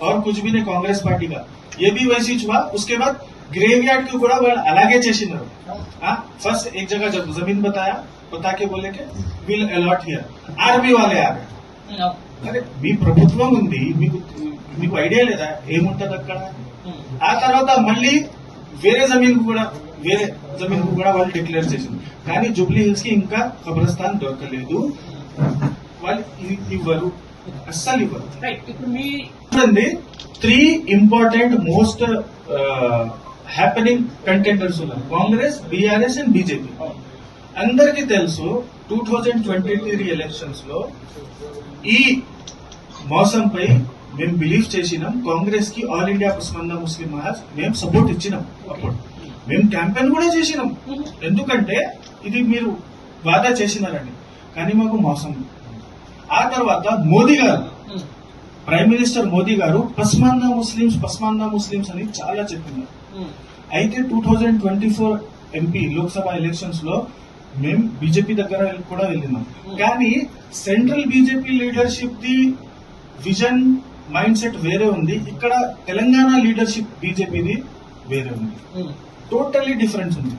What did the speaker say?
और कुछ भी नहीं कांग्रेस पार्टी का ये भी वैसे ही हुआ उसके बाद ग्रेवयार्ड की కూడా వాళ్ళు అలాగే చేసినారు फर्स्ट एक जगह जब जमीन बताया बता के बोले के विल अलॉट हियर आर्मी वाले आ गए అరే మీ ప్రభుత్వం ఉంది మీకు మీకు ఐడియా లేదా ఏముంటది అక్కడ ఆ తర్వాత మళ్ళీ వేరే జమీన్ కూడా వేరే జమీన్ కూడా వాళ్ళు డిక్లేర్ చేసింది కానీ జూబ్లీ హిల్స్ కి ఇంకా కబ్రస్థాన్ దొరకలేదు వాళ్ళు ఇ- ఇవ్వరు అస్సలు ఇవ్వరు. రైట్ ఇప్పుడు మీ చూడండి three important most happening contenders ఉన్నారు. కాంగ్రెస్ బీఆర్ఎస్ అండ్ బీజేపీ అందరికీ తెలుసు టూ థౌజండ్ ట్వంటీ త్రీ ఎలక్షన్స్లో ఈ మోసంపై మేము బిలీవ్ చేసినాం. కాంగ్రెస్కి ఆల్ ఇండియా ఉస్మానియా ముస్లిం మహాజ్ మేము సపోర్ట్ ఇచ్చినాం. అప్పుడు మేము క్యాంపెయిన్ కూడా చేసినాం. ఎందుకంటే ఇది మీరు వాదా చేసినారని. కానీ మాకు మోసం ఆ తర్వాత మోదీ గారు ప్రైమ్ మినిస్టర్ మోదీ గారు పస్మాందా ముస్లిమ్స్ పస్మాందా ముస్లిమ్స్ అని చాలా చెప్పినారు. అయితే two thousand twenty four MP Lok Sabha ఎలక్షన్స్లో మేము బీజేపీ దగ్గర కూడా వెళ్ళినాం. కానీ central BJP leadership the vision mindset వేరే ఉంది. ఇక్కడ తెలంగాణ లీడర్షిప్ బీజేపీది వేరే ఉంది. టోటల్లీ డిఫరెన్స్ ఉంది.